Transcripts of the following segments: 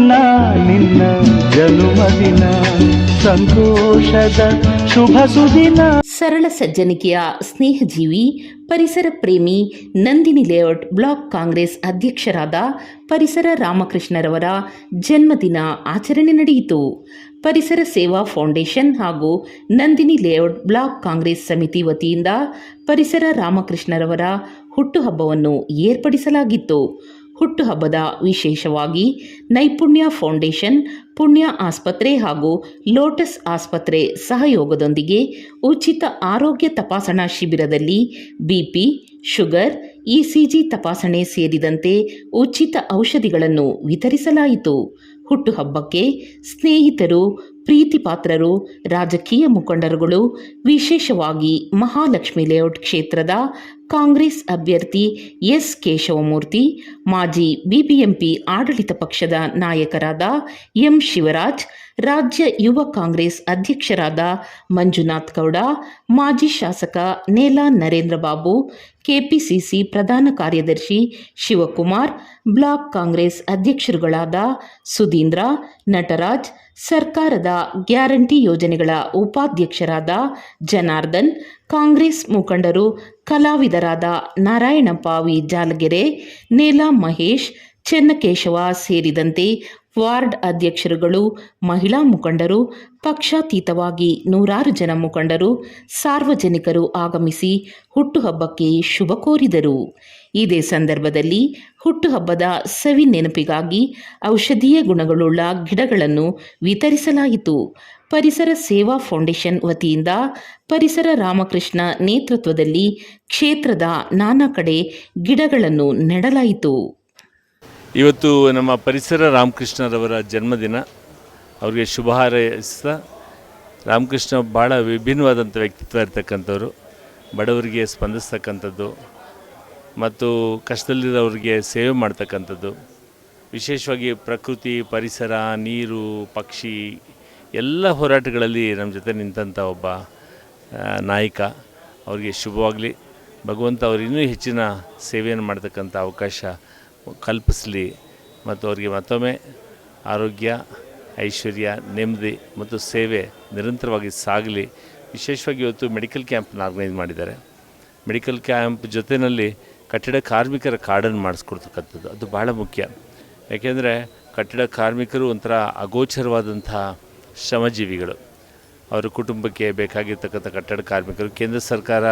ದಿನ, ನಿನ್ನ ಜನುಮದಿನ ಸಂತೋಷದ ಶುಭ ಸುದಿನ. ಸರಳ ಸಜ್ಜನಿಕೆಯ ಸ್ನೇಹಜೀವಿ, ಪರಿಸರ ಪ್ರೇಮಿ, ನಂದಿನಿ ಲೇಔಟ್ ಬ್ಲಾಕ್ ಕಾಂಗ್ರೆಸ್ ಅಧ್ಯಕ್ಷರಾದ ಪರಿಸರ ರಾಮಕೃಷ್ಣರವರ ಜನ್ಮದಿನ ಆಚರಣೆ ನಡೆಯಿತು. ಪರಿಸರ ಸೇವಾ ಫೌಂಡೇಶನ್ ಹಾಗೂ ನಂದಿನಿ ಲೇಔಟ್ ಬ್ಲಾಕ್ ಕಾಂಗ್ರೆಸ್ ಸಮಿತಿ ವತಿಯಿಂದ ಪರಿಸರ ರಾಮಕೃಷ್ಣರವರ ಹುಟ್ಟುಹಬ್ಬವನ್ನು ಏರ್ಪಡಿಸಲಾಗಿತ್ತು. ಹುಟ್ಟುಹಬ್ಬದ ವಿಶೇಷವಾಗಿ ನೈಪುಣ್ಯ ಫೌಂಡೇಶನ್, ಪುಣ್ಯ ಆಸ್ಪತ್ರೆ ಹಾಗೂ ಲೋಟಸ್ ಆಸ್ಪತ್ರೆ ಸಹಯೋಗದೊಂದಿಗೆ ಉಚಿತ ಆರೋಗ್ಯ ತಪಾಸಣಾ ಶಿಬಿರದಲ್ಲಿ ಬಿಪಿ ಶುಗರ್ ಇಸಿಜಿ ತಪಾಸಣೆ ಸೇರಿದಂತೆ ಉಚಿತ ಔಷಧಿಗಳನ್ನು ವಿತರಿಸಲಾಯಿತು. ಹುಟ್ಟುಹಬ್ಬಕ್ಕೆ ಸ್ನೇಹಿತರು ಪ್ರೀತಿಪಾತ್ರರು, ರಾಜಕೀಯ ಮುಖಂಡರುಗಳು, ವಿಶೇಷವಾಗಿ ಮಹಾಲಕ್ಷ್ಮಿ ಲೇಔಟ್ ಕ್ಷೇತ್ರದ ಕಾಂಗ್ರೆಸ್ ಅಭ್ಯರ್ಥಿ ಎಸ್ ಕೇಶವಮೂರ್ತಿ, ಮಾಜಿ ಬಿಬಿಎಂಪಿ ಆಡಳಿತ ಪಕ್ಷದ ನಾಯಕರಾದ ಎಂ ಶಿವರಾಜ್, ರಾಜ್ಯ ಯುವ ಕಾಂಗ್ರೆಸ್ ಅಧ್ಯಕ್ಷರಾದ ಮಂಜುನಾಥ್ ಗೌಡ, ಮಾಜಿ ಶಾಸಕ ನೇಲಾ ನರೇಂದ್ರ ಬಾಬು, ಕೆಪಿಸಿಸಿ ಪ್ರಧಾನ ಕಾರ್ಯದರ್ಶಿ ಶಿವಕುಮಾರ್, ಬ್ಲಾಕ್ ಕಾಂಗ್ರೆಸ್ ಅಧ್ಯಕ್ಷರುಗಳಾದ ಸುಧೀಂದ್ರ, ನಟರಾಜ್ ಸರ್ಕಾರದ ಗ್ಯಾರಂಟಿ ಯೋಜನೆಗಳ ಉಪಾಧ್ಯಕ್ಷರಾದ ಜನಾರ್ದನ್, ಕಾಂಗ್ರೆಸ್ ಮುಖಂಡರು, ಕಲಾವಿದರಾದ ನಾರಾಯಣಪ್ಪ ವಿ. ಜಾಲಗೆರೆ, ನೀಲಾ ಮಹೇಶ್, ಚೆನ್ನಕೇಶವ ಸೇರಿದಂತೆ ವಾರ್ಡ್ ಅಧ್ಯಕ್ಷರುಗಳು, ಮಹಿಳಾ ಮುಖಂಡರು, ಪಕ್ಷಾತೀತವಾಗಿ ನೂರಾರು ಜನ ಮುಖಂಡರು, ಸಾರ್ವಜನಿಕರು ಆಗಮಿಸಿ ಹುಟ್ಟುಹಬ್ಬಕ್ಕೆ ಶುಭ ಕೋರಿದರು. ಇದೇ ಸಂದರ್ಭದಲ್ಲಿ ಹುಟ್ಟುಹಬ್ಬದ ಸವಿ ನೆನಪಿಗಾಗಿ ಔಷಧೀಯ ಗುಣಗಳುಳ್ಳ ಗಿಡಗಳನ್ನು ವಿತರಿಸಲಾಯಿತು. ಪರಿಸರ ಸೇವಾ ಫೌಂಡೇಶನ್ ವತಿಯಿಂದ ಪರಿಸರ ರಾಮಕೃಷ್ಣ ನೇತೃತ್ವದಲ್ಲಿ ಕ್ಷೇತ್ರದ ನಾನಾ ಕಡೆ ಗಿಡಗಳನ್ನು ನೆಡಲಾಯಿತು. ಇವತ್ತು ನಮ್ಮ ಪರಿಸರ ರಾಮಕೃಷ್ಣರವರ ಜನ್ಮದಿನ. ಅವರಿಗೆ ಶುಭ ಹಾರೈಸ್ತಾ ರಾಮಕೃಷ್ಣ ಭಾಳ ವಿಭಿನ್ನವಾದಂಥ ವ್ಯಕ್ತಿತ್ವ ಇರ್ತಕ್ಕಂಥವ್ರು. ಬಡವರಿಗೆ ಸ್ಪಂದಿಸ್ತಕ್ಕಂಥದ್ದು. ಮತ್ತು ಕಷ್ಟದಲ್ಲಿರೋರಿಗೆ ಸೇವೆ ಮಾಡ್ತಕ್ಕಂಥದ್ದು. ವಿಶೇಷವಾಗಿ ಪ್ರಕೃತಿ, ಪರಿಸರ, ನೀರು, ಪಕ್ಷಿ, ಎಲ್ಲ ಹೋರಾಟಗಳಲ್ಲಿ ನಮ್ಮ ಜೊತೆ ನಿಂತಂಥ ಒಬ್ಬ ನಾಯಕ. ಅವರಿಗೆ ಶುಭವಾಗಲಿ. ಭಗವಂತ ಅವರು ಇನ್ನೂ ಹೆಚ್ಚಿನ ಸೇವೆಯನ್ನು ಮಾಡ್ತಕ್ಕಂಥ ಅವಕಾಶ ಕಲ್ಪಿಸಲಿ. ಮತ್ತು ಅವರಿಗೆ ಮತ್ತೊಮ್ಮೆ ಆರೋಗ್ಯ, ಐಶ್ವರ್ಯ, ನೆಮ್ಮದಿ ಮತ್ತು ಸೇವೆ ನಿರಂತರವಾಗಿ ಸಾಗಲಿ. ವಿಶೇಷವಾಗಿ ಇವತ್ತು ಮೆಡಿಕಲ್ ಕ್ಯಾಂಪ್ನ ಆರ್ಗನೈಸ್ ಮಾಡಿದ್ದಾರೆ. ಮೆಡಿಕಲ್ ಕ್ಯಾಂಪ್ ಜೊತೆಯಲ್ಲಿ ಕಟ್ಟಡ ಕಾರ್ಮಿಕರ ಕಾರ್ಡನ್ನು ಮಾಡಿಸ್ಕೊಡ್ತಕ್ಕಂಥದ್ದು. ಅದು ಭಾಳ ಮುಖ್ಯ. ಯಾಕೆಂದರೆ ಕಟ್ಟಡ ಕಾರ್ಮಿಕರು ಒಂಥರ ಅಗೋಚರವಾದಂಥ ಶ್ರಮಜೀವಿಗಳು. ಅವರ ಕುಟುಂಬಕ್ಕೆ ಬೇಕಾಗಿರ್ತಕ್ಕಂಥ ಕಟ್ಟಡ ಕಾರ್ಮಿಕರು. ಕೇಂದ್ರ ಸರ್ಕಾರ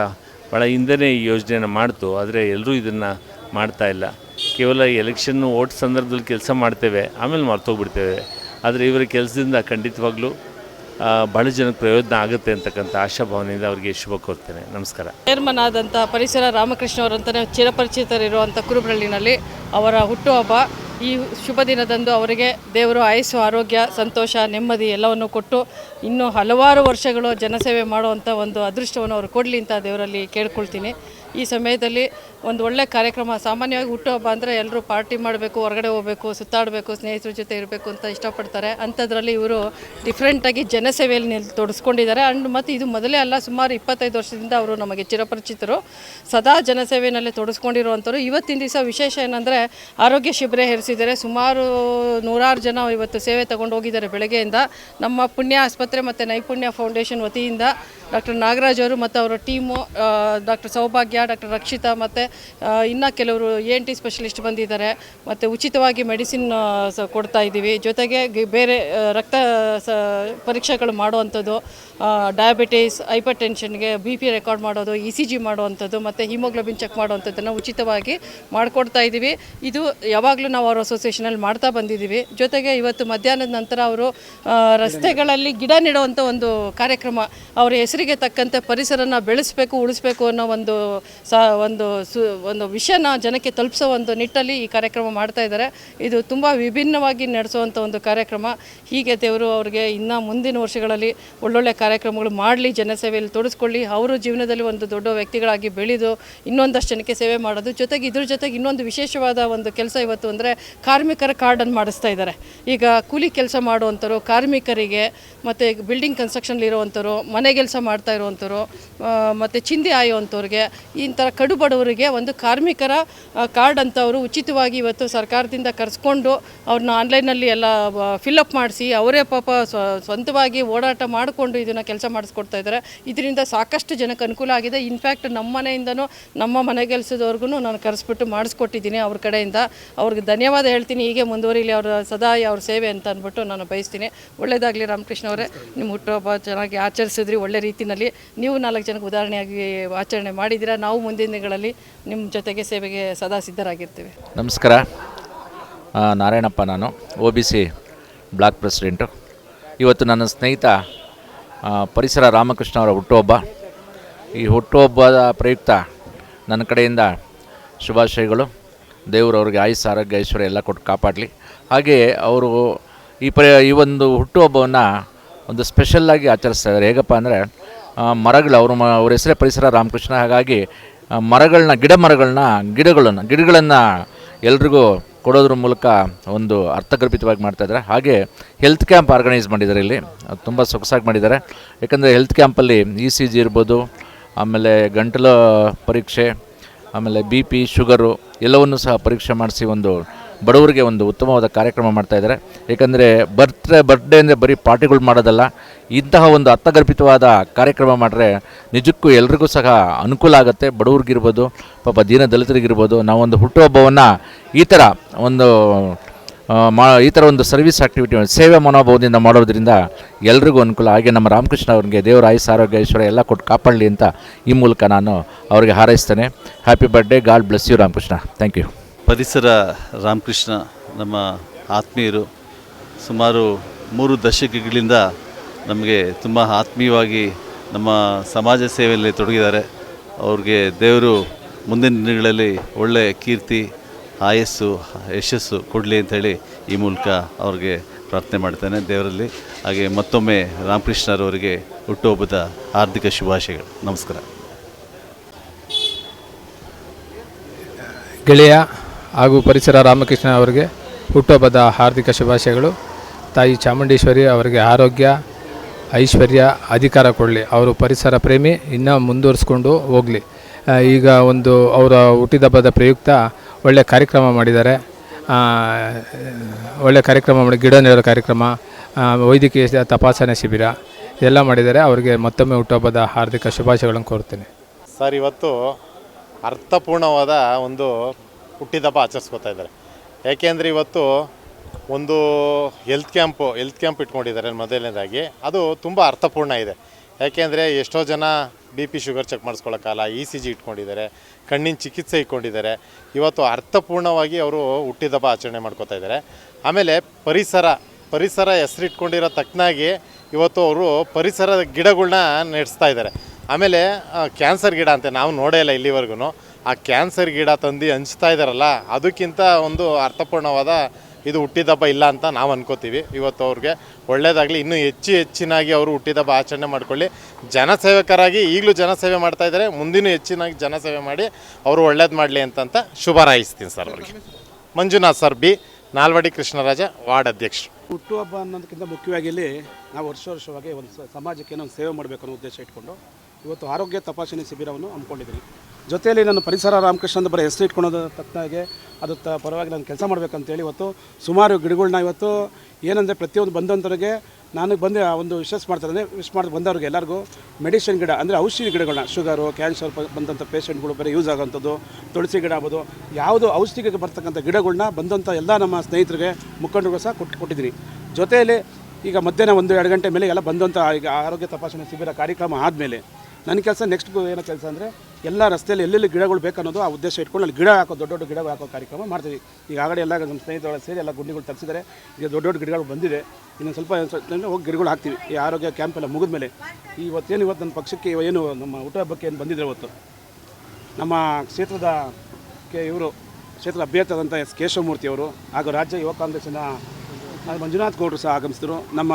ಭಾಳ ಹಿಂದೆನೇ ಈ ಯೋಜನೆಯನ್ನು ಮಾಡ್ತು, ಆದರೆ ಎಲ್ಲರೂ ಇದನ್ನು ಮಾಡ್ತಾ ಇಲ್ಲ. ಕೇವಲ ಎಲೆಕ್ಷನ್ನು ಓಟ್ ಸಂದರ್ಭದಲ್ಲಿ ಕೆಲಸ ಮಾಡ್ತೇವೆ, ಆಮೇಲೆ ಮರ್ತೋಗ್ಬಿಡ್ತೇವೆ. ಆದರೆ ಇವರ ಕೆಲಸದಿಂದ ಖಂಡಿತವಾಗ್ಲೂ ಬಹಳ ಜನಕ್ಕೆ ಪ್ರಯೋಜನ ಆಗುತ್ತೆ ಅಂತಕ್ಕಂಥ ಆಶಾಭಾವನೆಯಿಂದ ಅವರಿಗೆ ಶುಭ ಕೋರ್ತೇನೆ. ನಮಸ್ಕಾರ. ಚೇರ್ಮನ್ ಆದಂಥ ಪರಿಸರ ರಾಮಕೃಷ್ಣ ಅವರಂತಲೇ ಚಿರಪರಿಚಿತರಿರುವಂಥ ಕುರುಬಳ್ಳಿನಲ್ಲಿ ಅವರ ಹುಟ್ಟುಹಬ್ಬ. ಈ ಶುಭ ದಿನದಂದು ಅವರಿಗೆ ದೇವರು ಆಯಸ್ಸು, ಆರೋಗ್ಯ, ಸಂತೋಷ, ನೆಮ್ಮದಿ ಎಲ್ಲವನ್ನು ಕೊಟ್ಟು ಇನ್ನೂ ಹಲವಾರು ವರ್ಷಗಳು ಜನಸೇವೆ ಮಾಡುವಂಥ ಒಂದು ಅದೃಷ್ಟವನ್ನು ಅವರು ಕೊಡಲಿ ಅಂತ ದೇವರಲ್ಲಿ ಕೇಳ್ಕೊಳ್ತೀನಿ. ಈ ಸಮಯದಲ್ಲಿ ಒಂದು ಒಳ್ಳೆ ಕಾರ್ಯಕ್ರಮ, ಸಾಮಾನ್ಯವಾಗಿ ಹುಟ್ಟುಹಬ್ಬ ಅಂದರೆ ಎಲ್ಲರೂ ಪಾರ್ಟಿ ಮಾಡಬೇಕು, ಹೊರಗಡೆ ಹೋಗಬೇಕು, ಸುತ್ತಾಡಬೇಕು, ಸ್ನೇಹಿತರ ಜೊತೆ ಇರಬೇಕು ಅಂತ ಇಷ್ಟಪಡ್ತಾರೆ. ಅಂಥದ್ರಲ್ಲಿ ಇವರು ಡಿಫ್ರೆಂಟಾಗಿ ಜನಸೇವೆಯಲ್ಲಿ ನಿಲ್, ತೊಡಸ್ಕೊಂಡಿದ್ದಾರೆ. ಆ್ಯಂಡ್ ಮತ್ತು ಇದು ಮೊದಲೇ ಅಲ್ಲ, ಸುಮಾರು ಇಪ್ಪತ್ತೈದು ವರ್ಷದಿಂದ ಅವರು ನಮಗೆ ಚಿರಪರಿಚಿತರು. ಸದಾ ಜನಸೇವೆಯಲ್ಲಿ ತೊಡಸ್ಕೊಂಡಿರುವಂಥವ್ರು. ಇವತ್ತಿನ ದಿವಸ ವಿಶೇಷ ಏನಂದರೆ, ಆರೋಗ್ಯ ಶಿಬಿರ ಹೇರಿಸಿದ್ದಾರೆ ಸುಮಾರು ನೂರಾರು ಜನ ಇವತ್ತು ಸೇವೆ ತಗೊಂಡು ಹೋಗಿದ್ದಾರೆ ಬೆಳಗ್ಗೆಯಿಂದ. ನಮ್ಮ ಪುಣ್ಯ ಆಸ್ಪತ್ರೆ ಮತ್ತು ನೈಪುಣ್ಯ ಫೌಂಡೇಶನ್ ವತಿಯಿಂದ ಡಾಕ್ಟರ್ ನಾಗರಾಜ್ ಅವರು ಮತ್ತು ಅವರ team doctor Saubhagya, doctor Rakshitha ಮತ್ತು ಇನ್ನು ಕೆಲವರು ಎ ಎನ್ ಟಿ ಸ್ಪೆಷಲಿಸ್ಟ್ ಬಂದಿದ್ದಾರೆ. ಮತ್ತು ಉಚಿತವಾಗಿ ಮೆಡಿಸಿನ್ ಕೊಡ್ತಾ ಇದ್ದೀವಿ. ಜೊತೆಗೆ ಬೇರೆ ರಕ್ತ ಪರೀಕ್ಷೆಗಳು ಮಾಡುವಂಥದ್ದು ಡಯಾಬಿಟೀಸ್ ಹೈಪರ್ ಟೆನ್ಷನ್ಗೆ ಬಿ ಪಿ ರೆಕಾರ್ಡ್ ಮಾಡೋದು ಇ ಸಿ ಜಿ ಮಾಡುವಂಥದ್ದು, ಮತ್ತು ಹಿಮೋಗ್ಲೋಬಿನ್ ಚೆಕ್ ಮಾಡುವಂಥದ್ದನ್ನು ಉಚಿತವಾಗಿ ಮಾಡಿಕೊಡ್ತಾ ಇದ್ದೀವಿ. ಇದು ಯಾವಾಗಲೂ ನಾವು ಅವ್ರ ಅಸೋಸಿಯೇಷನಲ್ಲಿ ಮಾಡ್ತಾ ಬಂದಿದ್ದೀವಿ. ಜೊತೆಗೆ ಇವತ್ತು ಮಧ್ಯಾಹ್ನದ ನಂತರ ಅವರು ರಸ್ತೆಗಳಲ್ಲಿ ಗಿಡ ನೆಡುವಂಥ ಒಂದು ಕಾರ್ಯಕ್ರಮ, ಅವರ ಹೆಸರಿಗೆ ತಕ್ಕಂತೆ ಪರಿಸರನ ಬೆಳೆಸಬೇಕು, ಉಳಿಸ್ಬೇಕು ಅನ್ನೋ ಒಂದು ಸ, ಒಂದು ಸು ಒಂದು ವಿಷಯನ ಜನಕ್ಕೆ ತಲುಪಿಸೋ ಒಂದು ನಿಟ್ಟಲ್ಲಿ ಈ ಕಾರ್ಯಕ್ರಮ ಮಾಡ್ತಾ ಇದ್ದಾರೆ. ಇದು ತುಂಬ ವಿಭಿನ್ನವಾಗಿ ನಡೆಸುವಂಥ ಒಂದು ಕಾರ್ಯಕ್ರಮ. ಹೀಗೆ ದೇವರು ಅವ್ರಿಗೆ ಇನ್ನು ಮುಂದಿನ ವರ್ಷಗಳಲ್ಲಿ ಒಳ್ಳೊಳ್ಳೆ ಕಾರ್ಯಕ್ರಮಗಳು ಮಾಡಲಿ, ಜನಸೇವೆಯಲ್ಲಿ ತೊಡಸ್ಕೊಳ್ಳಿ. ಅವರು ಜೀವನದಲ್ಲಿ ಒಂದು ದೊಡ್ಡ ವ್ಯಕ್ತಿಗಳಾಗಿ ಬೆಳೆದು ಇನ್ನೊಂದಷ್ಟು ಜನಕ್ಕೆ ಸೇವೆ ಮಾಡೋದು. ಜೊತೆಗೆ ಇದ್ರ ಜೊತೆಗೆ ಇನ್ನೊಂದು ವಿಶೇಷವಾದ ಒಂದು ಕೆಲಸ ಇವತ್ತು ಅಂದರೆ ಕಾರ್ಮಿಕರ ಕಾರ್ಡನ್ನು ಮಾಡಿಸ್ತಾ ಇದ್ದಾರೆ. ಈಗ ಕೂಲಿ ಕೆಲಸ ಮಾಡುವಂಥವ್ರು ಕಾರ್ಮಿಕರಿಗೆ ಮತ್ತು ಬಿಲ್ಡಿಂಗ್ ಕನ್ಸ್ಟ್ರಕ್ಷನ್ಲಿ ಇರುವಂಥವ್ರು ಮನೆ ಕೆಲಸ ಮಾಡ್ತಾ ಇರುವಂಥವ್ರು ಮತ್ತು ಚಿಂದಿ ಆಯುವಂಥವ್ರಿಗೆ ಇಂಥ ಕಡು ಬಡವರಿಗೆ ಒಂದು ಕಾರ್ಮಿಕರ ಕಾರ್ಡ್ ಅಂತ ಅವರು ಉಚಿತವಾಗಿ ಇವತ್ತು ಸರ್ಕಾರದಿಂದ ಕರೆಸ್ಕೊಂಡು ಅವ್ರನ್ನ ಆನ್ಲೈನಲ್ಲಿ ಎಲ್ಲ ಅಪ್ ಮಾಡಿಸಿ ಅವರೇ ಪಾಪ ಸ್ವ, ಸ್ವಂತವಾಗಿ ಓಡಾಟ ಮಾಡಿಕೊಂಡು ಇದನ್ನು ಕೆಲಸ ಮಾಡಿಸ್ಕೊಡ್ತಾ ಇದ್ದಾರೆ. ಇದರಿಂದ ಸಾಕಷ್ಟು ಜನಕ್ಕೆ ಅನುಕೂಲ ಆಗಿದೆ. ಇನ್ಫ್ಯಾಕ್ಟ್ ನಮ್ಮ ಮನೆಯಿಂದನೂ, ನಮ್ಮ ಮನೆ ಕೆಲಸದವ್ರಿಗೂ ನಾನು ಕರೆಸ್ಬಿಟ್ಟು ಮಾಡಿಸ್ಕೊಟ್ಟಿದ್ದೀನಿ ಅವ್ರ ಕಡೆಯಿಂದ. ಅವ್ರಿಗೆ ಧನ್ಯವಾದ ಹೇಳ್ತೀನಿ. ಹೀಗೆ ಮುಂದುವರಿಲಿ, ಅವರ ಸದಾ ಅವ್ರ ಸೇವೆ ಅಂತ ಅಂದ್ಬಿಟ್ಟು ನಾನು ಬಯಸ್ತೀನಿ. ಒಳ್ಳೆಯದಾಗಲಿ ರಾಮಕೃಷ್ಣ ಅವರೇ. ನಿಮ್ಮ ಹುಟ್ಟುಹಬ್ಬ ಚೆನ್ನಾಗಿ ಆಚರಿಸಿದ್ರಿ ಒಳ್ಳೆ ರೀತಿಯಲ್ಲಿ ನೀವು ನಾಲ್ಕು ಜನಕ್ಕೆ ಉದಾಹರಣೆಯಾಗಿ ಆಚರಣೆ ಮಾಡಿದ್ದೀರಾ. ನಾವು ಮುಂದಿನ ದಿನಗಳಲ್ಲಿ ನಿಮ್ಮ ಜೊತೆಗೆ ಸೇವೆಗೆ ಸದಾ ಸಿದ್ಧರಾಗಿರ್ತೀವಿ. ನಮಸ್ಕಾರ. ನಾರಾಯಣಪ್ಪ ನಾನು O B C block president. ಇವತ್ತು ನನ್ನ ಸ್ನೇಹಿತ ಪರಿಸರ ರಾಮಕೃಷ್ಣ ಅವರ ಹುಟ್ಟುಹಬ್ಬ. ಈ ಹುಟ್ಟುಹಬ್ಬದ ಪ್ರಯುಕ್ತ ನನ್ನ ಕಡೆಯಿಂದ ಶುಭಾಶಯಗಳು. ದೇವರು ಅವ್ರಿಗೆ ಆಯುಸ್, ಆರೋಗ್ಯ, ಐಶ್ವರ್ಯ ಎಲ್ಲ ಕೊಟ್ಟು ಕಾಪಾಡಲಿ. ಹಾಗೆಯೇ ಅವರು ಈ ಪ ಈ ಒಂದು ಹುಟ್ಟುಹಬ್ಬವನ್ನು ಒಂದು ಸ್ಪೆಷಲ್ಲಾಗಿ ಆಚರಿಸ್ತಾ ಇದ್ದಾರೆ. ಹೇಗಪ್ಪ ಅಂದರೆ ಮರಗಳು, ಅವರು ಮ, ಅವ್ರ ಹೆಸರೇ ಪರಿಸರ ರಾಮಕೃಷ್ಣ. ಹಾಗಾಗಿ ಮರಗಳನ್ನ ಗಿಡ ಮರಗಳನ್ನ ಗಿಡಗಳನ್ನು ಗಿಡಗಳನ್ನು ಎಲ್ರಿಗೂ ಕೊಡೋದ್ರ ಮೂಲಕ ಒಂದು ಅರ್ಥಗರ್ಭಿತವಾಗಿ ಮಾಡ್ತಾಯಿದ್ದಾರೆ ಹಾಗೆ ಹೆಲ್ತ್ ಕ್ಯಾಂಪ್ ಆರ್ಗನೈಸ್ ಮಾಡಿದ್ದಾರೆ ಇಲ್ಲಿ. ತುಂಬ ಸೊಗಸಾಗಿ ಮಾಡಿದ್ದಾರೆ. ಯಾಕಂದರೆ ಹೆಲ್ತ್ ಕ್ಯಾಂಪಲ್ಲಿ ಇ ಸಿ ಜಿ ಇರ್ಬೋದು, ಆಮೇಲೆ ಗಂಟಲು ಪರೀಕ್ಷೆ, ಆಮೇಲೆ ಬಿ ಪಿ ಶುಗರು ಎಲ್ಲವನ್ನೂ ಸಹ ಪರೀಕ್ಷೆ ಮಾಡಿಸಿ ಒಂದು ಬಡವರಿಗೆ ಒಂದು ಉತ್ತಮವಾದ ಕಾರ್ಯಕ್ರಮ ಮಾಡ್ತಾ ಇದ್ದಾರೆ. ಏಕೆಂದರೆ ಬರ್ತ್ಡೇ ಬರ್ತ್ಡೇ ಅಂದರೆ ಬರೀ ಪಾರ್ಟಿಗಳು ಮಾಡೋದಲ್ಲ, ಇಂತಹ ಒಂದು ಅರ್ಥಗರ್ಭಿತವಾದ ಕಾರ್ಯಕ್ರಮ ಮಾಡಿದ್ರೆ ನಿಜಕ್ಕೂ ಎಲ್ರಿಗೂ ಸಹ ಅನುಕೂಲ ಆಗುತ್ತೆ. ಬಡವ್ರಿಗಿರ್ಬೋದು, ಪಾಪ ದೀನ ದಲಿತರಿಗಿರ್ಬೋದು ನಾವೊಂದು ಹುಟ್ಟುಹಬ್ಬವನ್ನು ಈ ಥರ ಒಂದು ಮಾ, ಈ ಥರ ಒಂದು ಸರ್ವಿಸ್ ಆ್ಯಕ್ಟಿವಿಟಿ ಸೇವೆ ಮನೋಭಾವದಿಂದ ಮಾಡೋದ್ರಿಂದ ಎಲ್ರಿಗೂ ಅನುಕೂಲ. ಹಾಗೆ ನಮ್ಮ ರಾಮಕೃಷ್ಣ ಅವರಿಗೆ ದೇವರ ಆಯುಸ್, ಆರೋಗ್ಯ, ಐಶ್ವರ್ಯ ಎಲ್ಲ ಕೊಟ್ಟು ಕಾಪಾಡಲಿ ಅಂತ ಈ ಮೂಲಕ ನಾನು ಅವರಿಗೆ ಹಾರೈಸ್ತೇನೆ. Happy birthday God bless you Ramakrishna. Thank you ಪರಿಸರ ರಾಮಕೃಷ್ಣ, ನಮ್ಮ ಆತ್ಮೀಯರು ಸುಮಾರು ಮೂರು ದಶಕಗಳಿಂದ ನಮಗೆ ತುಂಬ ಆತ್ಮೀಯವಾಗಿ ನಮ್ಮ ಸಮಾಜ ಸೇವೆಯಲ್ಲಿ ತೊಡಗಿದ್ದಾರೆ. ಅವ್ರಿಗೆ ದೇವರು ಮುಂದಿನ ದಿನಗಳಲ್ಲಿ ಒಳ್ಳೆಯ ಕೀರ್ತಿ, ಆಯಸ್ಸು, ಯಶಸ್ಸು ಕೊಡಲಿ ಅಂಥೇಳಿ ಈ ಮೂಲಕ ಅವ್ರಿಗೆ ಪ್ರಾರ್ಥನೆ ಮಾಡ್ತೇನೆ ದೇವರಲ್ಲಿ. ಹಾಗೆ ಮತ್ತೊಮ್ಮೆ ರಾಮಕೃಷ್ಣರವರಿಗೆ ಹುಟ್ಟುಹಬ್ಬದ ಹಾರ್ದಿಕ ಶುಭಾಶಯಗಳು. ನಮಸ್ಕಾರ. ಗೆಳೆಯ ಹಾಗೂ ಪರಿಸರ ರಾಮಕೃಷ್ಣ ಅವರಿಗೆ ಹುಟ್ಟುಹಬ್ಬದ ಹಾರ್ದಿಕ ಶುಭಾಶಯಗಳು. ತಾಯಿ ಚಾಮುಂಡೇಶ್ವರಿ ಅವರಿಗೆ ಆರೋಗ್ಯ, ಐಶ್ವರ್ಯ, ಅಧಿಕಾರ ಕೊಡಲಿ. ಅವರು ಪರಿಸರ ಪ್ರೇಮಿ, ಇನ್ನೂ ಮುಂದುವರಿಸ್ಕೊಂಡು ಹೋಗಲಿ. ಈಗ ಒಂದು ಅವರ ಹುಟ್ಟಿದಬ್ಬದ ಪ್ರಯುಕ್ತ ಒಳ್ಳೆಯ ಕಾರ್ಯಕ್ರಮ ಮಾಡಿದ್ದಾರೆ. ಒಳ್ಳೆಯ ಕಾರ್ಯಕ್ರಮ ಮಾಡಿ, ಗಿಡ ನೆಡೋ ಕಾರ್ಯಕ್ರಮ ವೈದ್ಯಕೀಯ ತಪಾಸಣೆ ಶಿಬಿರ ಎಲ್ಲ ಮಾಡಿದ್ದಾರೆ. ಅವರಿಗೆ ಮತ್ತೊಮ್ಮೆ ಹುಟ್ಟುಹಬ್ಬದ ಹಾರ್ದಿಕ ಶುಭಾಶಯಗಳನ್ನು ಕೋರ್ತೇನೆ ಸರ್, ಇವತ್ತು ಅರ್ಥಪೂರ್ಣವಾದ ಒಂದು ಹುಟ್ಟಿದಬ್ಬ ಆಚರಿಸ್ಕೊತಾ ಇದ್ದಾರೆ. ಯಾಕೆಂದರೆ ಇವತ್ತು ಒಂದು ಹೆಲ್ತ್ ಕ್ಯಾಂಪು ಹೆಲ್ತ್ ಕ್ಯಾಂಪ್ ಇಟ್ಕೊಂಡಿದ್ದಾರೆ ಮೊದಲನೇದಾಗಿ. ಅದು ತುಂಬ ಅರ್ಥಪೂರ್ಣ ಇದೆ. ಯಾಕೆಂದರೆ ಎಷ್ಟೋ ಜನ ಬಿ ಪಿ ಶುಗರ್ ಚೆಕ್ ಮಾಡಿಸ್ಕೊಳ್ಳೋಕ್ಕಲ್ಲ ಇ ಸಿ ಜಿ ಇಟ್ಕೊಂಡಿದ್ದಾರೆ, ಕಣ್ಣಿನ ಚಿಕಿತ್ಸೆ ಇಟ್ಕೊಂಡಿದ್ದಾರೆ. ಇವತ್ತು ಅರ್ಥಪೂರ್ಣವಾಗಿ ಅವರು ಹುಟ್ಟಿದಬ್ಬ ಆಚರಣೆ ಮಾಡ್ಕೋತಾ ಇದ್ದಾರೆ. ಆಮೇಲೆ ಪರಿಸರ ಪರಿಸರ ಹೆಸರಿಟ್ಕೊಂಡಿರೋ ತಕ್ಕನಾಗಿ ಇವತ್ತು ಅವರು ಪರಿಸರದ ಗಿಡಗಳನ್ನ ನೆಡೆಸ್ತಾ ಇದ್ದಾರೆ. ಆಮೇಲೆ ಕ್ಯಾನ್ಸರ್ ಗಿಡ ಅಂತೆ ನಾವು ನೋಡೇ ಇಲ್ಲ ಇಲ್ಲಿವರೆಗೂ ಆ ಕ್ಯಾನ್ಸರ್ ಗಿಡ ತಂದು ಹಂಚ್ತಾ ಇದ್ದಾರಲ್ಲ ಅದಕ್ಕಿಂತ ಒಂದು ಅರ್ಥಪೂರ್ಣವಾದ ಇದು ಹುಟ್ಟಿದಬ್ಬ ಇಲ್ಲ ಅಂತ ನಾವು ಅನ್ಕೋತೀವಿ. ಇವತ್ತು ಅವ್ರಿಗೆ ಒಳ್ಳೇದಾಗಲಿ, ಇನ್ನೂ ಹೆಚ್ಚು ಹೆಚ್ಚಿನಾಗಿ ಅವರು ಹುಟ್ಟಿದಬ್ಬ ಆಚರಣೆ ಮಾಡಿಕೊಳ್ಳಿ. ಜನಸೇವಕರಾಗಿ ಈಗಲೂ ಜನಸೇವೆ ಮಾಡ್ತಾ ಇದ್ದಾರೆ ಮುಂದಿನ ಹೆಚ್ಚಿನಾಗಿ ಜನಸೇವೆ ಮಾಡಿ ಅವರು ಒಳ್ಳೇದು ಮಾಡಲಿ ಅಂತಂತ ಶುಭ ಹಾರೈಸ್ತೀನಿ ಸರ್ ಅವ್ರಿಗೆ. Manjunath sir, B Nalwadi Krishnaraja, ward ಅಧ್ಯಕ್ಷ ಹುಟ್ಟುಹಬ್ಬ ಅನ್ನೋದಕ್ಕಿಂತ ಮುಖ್ಯವಾಗಿ ಇಲ್ಲಿ ನಾವು ವರ್ಷ ವರ್ಷವಾಗಿ ಒಂದು ಸಮಾಜಕ್ಕೆ ಒಂದು ಸೇವೆ ಮಾಡಬೇಕು ಅನ್ನೋ ಉದ್ದೇಶ ಇಟ್ಕೊಂಡು ಇವತ್ತು ಆರೋಗ್ಯ ತಪಾಸಣೆ ಶಿಬಿರವನ್ನು ಹಮ್ಮಿಕೊಂಡಿದ್ದೀನಿ ಜೊತೆಯಲ್ಲಿ ನಾನು ಪರಿಸರ ರಾಮಕೃಷ್ಣ ಅಂತ ಬರೀ ಹೆಸರು ಇಟ್ಕೊಳೋದು ತಕ್ಕನಾಗೆ ಅದು ತ ಪರವಾಗಿ ನಾನು ಕೆಲಸ ಮಾಡಬೇಕಂತೇಳಿ ಇವತ್ತು ಸುಮಾರು ಗಿಡಗಳನ್ನ ಇವತ್ತು ಏನಂದರೆ ಪ್ರತಿಯೊಂದು ಬಂದಂಥವ್ರಿಗೆ ನಾನು ಬಂದು ಆ ಒಂದು ವಿಶ್ವಾಸ ಮಾಡ್ತಾರೆ ಅಂದರೆ ವಿಶ್ ಮಾಡಿ ಬಂದವ್ರಿಗೆ ಎಲ್ಲರಿಗೂ ಮೆಡಿಸಿನ್ ಗಿಡ ಅಂದರೆ ಔಷಧಿ ಗಿಡಗಳನ್ನ ಶುಗರು, ಕ್ಯಾನ್ಸರ್ ಬಂದಂಥ ಪೇಷಂಟ್ಗಳು ಬೇರೆ ಯೂಸ್ ಆಗೋಂಥದ್ದು, ತುಳಸಿ ಗಿಡ ಆಗ್ಬೋದು, ಯಾವುದು ಔಷಧಿಗೆ ಬರ್ತಕ್ಕಂಥ ಗಿಡಗಳನ್ನ ಬಂದಂಥ ಎಲ್ಲ ನಮ್ಮ ಸ್ನೇಹಿತರಿಗೆ, ಮುಖಂಡರಿಗೂ ಸಹ ಕೊಟ್ಟು ಕೊಟ್ಟಿದ್ದೀನಿ. ಜೊತೆಯಲ್ಲಿ ಈಗ ಮಧ್ಯಾಹ್ನ ಒಂದು, ಎರಡು ಗಂಟೆ ಮೇಲೆ ಎಲ್ಲ ಬಂದಂಥ ಈಗ ಆರೋಗ್ಯ ತಪಾಸಣೆ ಶಿಬಿರ ಕಾರ್ಯಕ್ರಮ ಆದಮೇಲೆ ನನ್ನ ಕೆಲಸ ನೆಕ್ಸ್ಟ್ ಏನೋ ಕೆಲಸ ಅಂದರೆ ಎಲ್ಲ ರಸ್ತೆಯಲ್ಲಿ ಎಲ್ಲೆಲ್ಲಿ ಗಿಡಗಳು ಬೇಕನ್ನೋದು ಆ ಉದ್ದೇಶ ಇಟ್ಕೊಂಡು ಅಲ್ಲಿ ಗಿಡ ಹಾಕೋ, ದೊಡ್ಡ ದೊಡ್ಡ ಗಿಡ ಹಾಕೋ ಕಾರ್ಯಕ್ರಮ ಮಾಡ್ತೀವಿ. ಈಗಾಗಲೇ ಎಲ್ಲ ನಮ್ಮ ಸ್ನೇಹಿತರೊಳಗೆ ಸೇರಿ ಎಲ್ಲ ಗುಂಡಿಗಳು ತರಿಸಿದ್ದಾರೆ. ಈಗ ದೊಡ್ಡ ದೊಡ್ಡ ಗಿಡಗಳು ಬಂದಿದೆ. ಇನ್ನೊಂದು ಸ್ವಲ್ಪ ಹೋಗಿ ಗಿಡಗಳು ಹಾಕ್ತೀವಿ. ಈ ಆರೋಗ್ಯ ಕ್ಯಾಂಪ್ ಎಲ್ಲ ಮುಗಿದ ಮೇಲೆ ಇವತ್ತೇನು ಇವತ್ತು ನನ್ನ ಪಕ್ಷಕ್ಕೆ ಏನು ನಮ್ಮ ಹುಟ್ಟುಹಬ್ಬಕ್ಕೆ ಏನು ಬಂದಿದೆ ಇವತ್ತು? ನಮ್ಮ ಕ್ಷೇತ್ರದ ಕೆ ಇವರು, ಕ್ಷೇತ್ರದ ಅಭ್ಯರ್ಥಿಯಾದಂಥ ಎಸ್. ಕೇಶವಮೂರ್ತಿ ಅವರು ಹಾಗೂ ರಾಜ್ಯ ಯುವ ಕಾಂಗ್ರೆಸ್ಸಿನ ಮಂಜುನಾಥ್ ಗೌಡರು ಸಹ ಆಗಮಿಸಿದರು. ನಮ್ಮ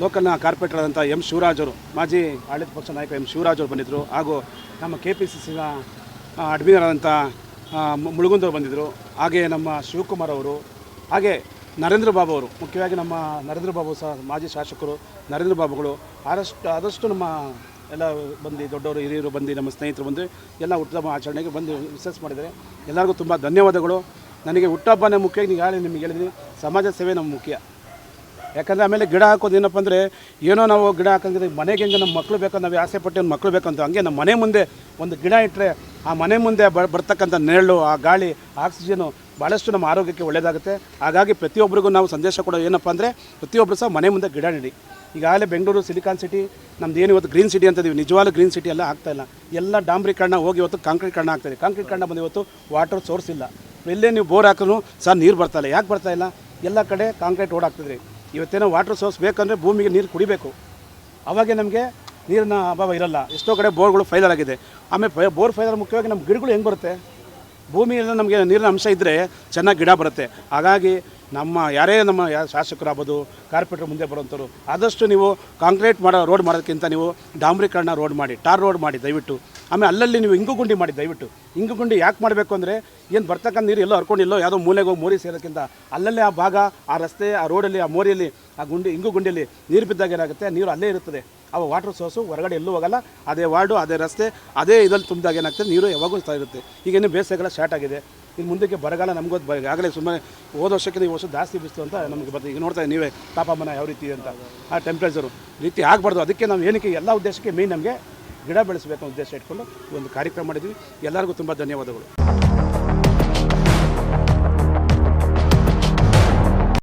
ಲೋಕಲ್ನ ಕಾರ್ಪೊರೇಟರ್ ಆದಂಥ ಎಂ ಶಿವರಾಜ್ ಅವರು, ಮಾಜಿ ಆಡಳಿತ ಪಕ್ಷ ನಾಯಕ ಎಂ ಶಿವರಾಜ್ ಅವರು ಬಂದಿದ್ದರು ಹಾಗೂ ನಮ್ಮ ಕೆ ಪಿ ಸಿ ಸಿನ ಅಡ್ಮಿನರ್ ಆದಂಥ ಮುಳುಗುಂದವರು ಬಂದಿದ್ದರು ಹಾಗೆ ನಮ್ಮ ಶಿವಕುಮಾರ್ ಅವರು, ಹಾಗೆ ನರೇಂದ್ರ ಬಾಬು ಅವರು, ಮುಖ್ಯವಾಗಿ ನಮ್ಮ ನರೇಂದ್ರ ಬಾಬು ಸಹ ಮಾಜಿ ಶಾಸಕರು, ನರೇಂದ್ರ ಬಾಬುಗಳು, ಆದಷ್ಟು ಆದಷ್ಟು ನಮ್ಮ ಎಲ್ಲ ಬಂದು, ದೊಡ್ಡವರು, ಹಿರಿಯರು ಬಂದು, ನಮ್ಮ ಸ್ನೇಹಿತರು ಬಂದು ಎಲ್ಲ ಹುಟ್ಟುಹಬ್ಬ ಆಚರಣೆಗೆ ಬಂದು ವಿಶೇಷ ಮಾಡಿದರೆ ಎಲ್ಲರಿಗೂ ತುಂಬ ಧನ್ಯವಾದಗಳು. ನನಗೆ ಹುಟ್ಟುಹಬ್ಬನೇ ಮುಖ್ಯ ನಿಮಗೆ ಹೇಳಿದ್ದೀನಿ ಸಮಾಜ ಸೇವೆ ನಮ್ಮ ಮುಖ್ಯ. ಯಾಕಂದರೆ ಆಮೇಲೆ ಗಿಡ ಹಾಕೋದು ಏನಪ್ಪ ಅಂದರೆ ಏನೋ ನಾವು ಗಿಡ ಹಾಕಂಗಿದ್ರೆ ಮನೆಗೆ ಹೆಂಗೆ ನಮ್ಮ ಮಕ್ಕಳು ಬೇಕಂತ ನಾವು ಆಸೆ ಪಟ್ಟು ಮಕ್ಕಳು ಬೇಕಂತ ಹಂಗೆ ನಮ್ಮ ಮನೆ ಮುಂದೆ ಒಂದು ಗಿಡ ಇಟ್ಟರೆ ಆ ಮನೆ ಮುಂದೆ ಬ, ಬರ್ತಕ್ಕಂಥ ನೆರಳು, ಆ ಗಾಳಿ ಆಕ್ಸಿಜನು ಭಾಳಷ್ಟು ನಮ್ಮ ಆರೋಗ್ಯಕ್ಕೆ ಒಳ್ಳೆಯದಾಗುತ್ತೆ ಹಾಗಾಗಿ ಪ್ರತಿಯೊಬ್ಬರಿಗೂ ನಾವು ಸಂದೇಶ ಕೊಡೋ ಏನಪ್ಪ ಅಂದರೆ ಪ್ರತಿಯೊಬ್ಬರು ಸಹ ಮನೆ ಮುಂದೆ ಗಿಡ ನೆಡಿ. ಈಗಾಗಲೇ ಬೆಂಗಳೂರು, ಸಿಲಿಕಾನ್ ಸಿಟಿ, ನಮ್ದು ಏನು ಇವತ್ತು ಗ್ರೀನ್ ಸಿಟಿ ಅಂತಿದ್ದೀವಿ ನಿಜವಾಗ್ಲೂ ಗ್ರೀನ್ ಸಿಟಿ ಎಲ್ಲ ಆಗ್ತಾ ಇಲ್ಲ. ಎಲ್ಲ ಡಾಂಬ್ರೀಕರಣ ಹೋಗಿ ಇವತ್ತು ಕಾಂಕ್ರೀಟ್ ಕಣ್ಣ ಕಾಂಕ್ರೀಟ್ಕರಣ ಕಾಂಕ್ರೀಟ್ ಕಣ್ಣ ಬಂದು ಇವತ್ತು ವಾಟರ್ ಸೋರ್ಸ್ ಇಲ್ಲ. ಎಲ್ಲೇ ನೀವು ಬೋರ್ ಹಾಕಿದ್ರು ಸಹ ನೀರು ಬರ್ತಾ ಇಲ್ಲ. ಯಾಕೆ ಬರ್ತಾ ಇಲ್ಲ? ಎಲ್ಲ ಕಡೆ ಕಾಂಕ್ರೀಟ್ ಓಡಾಕ್ತಿದ್ರಿ ಇವತ್ತೇನೋ ವಾಟರ್ ಸೋರ್ಸ್ ಬೇಕಂದರೆ ಭೂಮಿಗೆ ನೀರು ಕುಡಿಬೇಕು. ಅವಾಗೆ ನಮಗೆ ನೀರಿನ ಅಭಾವ ಇರಲ್ಲ. ಎಷ್ಟೋ ಕಡೆ ಬೋರ್ಗಳು ಫೈಲರ್ ಆಗಿದೆ. ಆಮೇಲೆ ಬೋರ್ ಫೈಲರ್ ಮುಖ್ಯವಾಗಿ ನಮ್ಮ ಗಿಡಗಳು ಹೆಂಗೆ ಬರುತ್ತೆ? ಭೂಮಿಯಿಂದ ನಮಗೆ ನೀರಿನ ಅಂಶ ಇದ್ದರೆ ಚೆನ್ನಾಗಿ ಗಿಡ ಬರುತ್ತೆ. ಹಾಗಾಗಿ ನಮ್ಮ ಯಾರೇ ನಮ್ಮ ಯಾ ಶಾಸಕರಾಗ್ಬೋದು, ಕಾರ್ಪೊರೇಟರ್ ಮುಂದೆ ಬರುವಂಥವ್ರು, ಆದಷ್ಟು ನೀವು ಕಾಂಕ್ರೀಟ್ ಮಾಡೋ, ರೋಡ್ ಮಾಡೋದಕ್ಕಿಂತ ನೀವು ಡಾಂಬ್ರೀಕರಣ ರೋಡ್ ಮಾಡಿ, ಟಾರ್ ರೋಡ್ ಮಾಡಿ, ದಯವಿಟ್ಟು. ಆಮೇಲೆ ಅಲ್ಲಲ್ಲಿ ನೀವು ಇಂಗು ಗುಂಡಿ ಮಾಡಿ, ದಯವಿಟ್ಟು. ಇಂಗು ಗುಂಡಿ ಯಾಕೆ ಮಾಡಬೇಕು ಅಂದರೆ, ಏನು ಬರ್ತಕ್ಕಂಥ ನೀರು ಎಲ್ಲೋ ಹರ್ಕೊಂಡಿಲ್ಲೋ, ಯಾವುದೋ ಮೂಲೆಗೆ ಹೋಗಿ ಮೋರಿ ಸೇರೋಕ್ಕಿಂತ ಅಲ್ಲಲ್ಲೇ ಆ ಭಾಗ, ಆ ರಸ್ತೆ, ಆ ರೋಡಲ್ಲಿ, ಆ ಮೋರಿಯಲ್ಲಿ, ಆ ಗುಂಡಿ ಇಂಗು ಗುಂಡಿಯಲ್ಲಿ ನೀರು ಬಿದ್ದಾಗ ಏನಾಗುತ್ತೆ, ನೀರು ಅಲ್ಲೇ ಇರುತ್ತದೆ. ಆ ವಾಟರ್ ಸೋರ್ಸು ಹೊರಗಡೆ ಎಲ್ಲೂ ಹೋಗಲ್ಲ, ಅದೇ ವಾರ್ಡು, ಅದೇ ರಸ್ತೆ, ಅದೇ ಇದಲ್ಲಿ ತುಂಬಿದಾಗ ಏನಾಗ್ತದೆ, ನೀರು ಯಾವಾಗಲೂ ಇರುತ್ತೆ. ಈಗೇನು ಬೇಸಾಯಗಳ ಸ್ಟಾರ್ಟ್ ಆಗಿದೆ. ಇನ್ನು ಮುಂದಕ್ಕೆ ಬರಗಾಲ ನಮಗೂ ಆಗಲೇ ಸುಮ್ಮನೆ ಹೋದ ವರ್ಷಕ್ಕಿಂತ ಈ ವರ್ಷ ಜಾಸ್ತಿ ಬಿಸ್ತು ಅಂತ ನಮಗೆ ಬರ್ತದೆ. ಈಗ ನೋಡ್ತಾ ನೀವೇ, ತಾಪಮಾನ ಯಾವ ರೀತಿ ಅಂತ, ಆ ಟೆಂಪ್ರೇಚರು ರೀತಿ ಆಗಬಾರ್ದು. ಅದಕ್ಕೆ ನಾವು ಏನಕ್ಕೆ, ಎಲ್ಲ ಉದ್ದೇಶಕ್ಕೆ ಮೇನ್ ನಮಗೆ ಗಿಡ ಬೆಳೆಸಬೇಕು ಉದ್ದೇಶ ಇಟ್ಕೊಂಡು ಒಂದು ಕಾರ್ಯಕ್ರಮ ಮಾಡಿದ್ವಿ ಎಲ್ಲರಿಗೂ ತುಂಬ ಧನ್ಯವಾದಗಳು.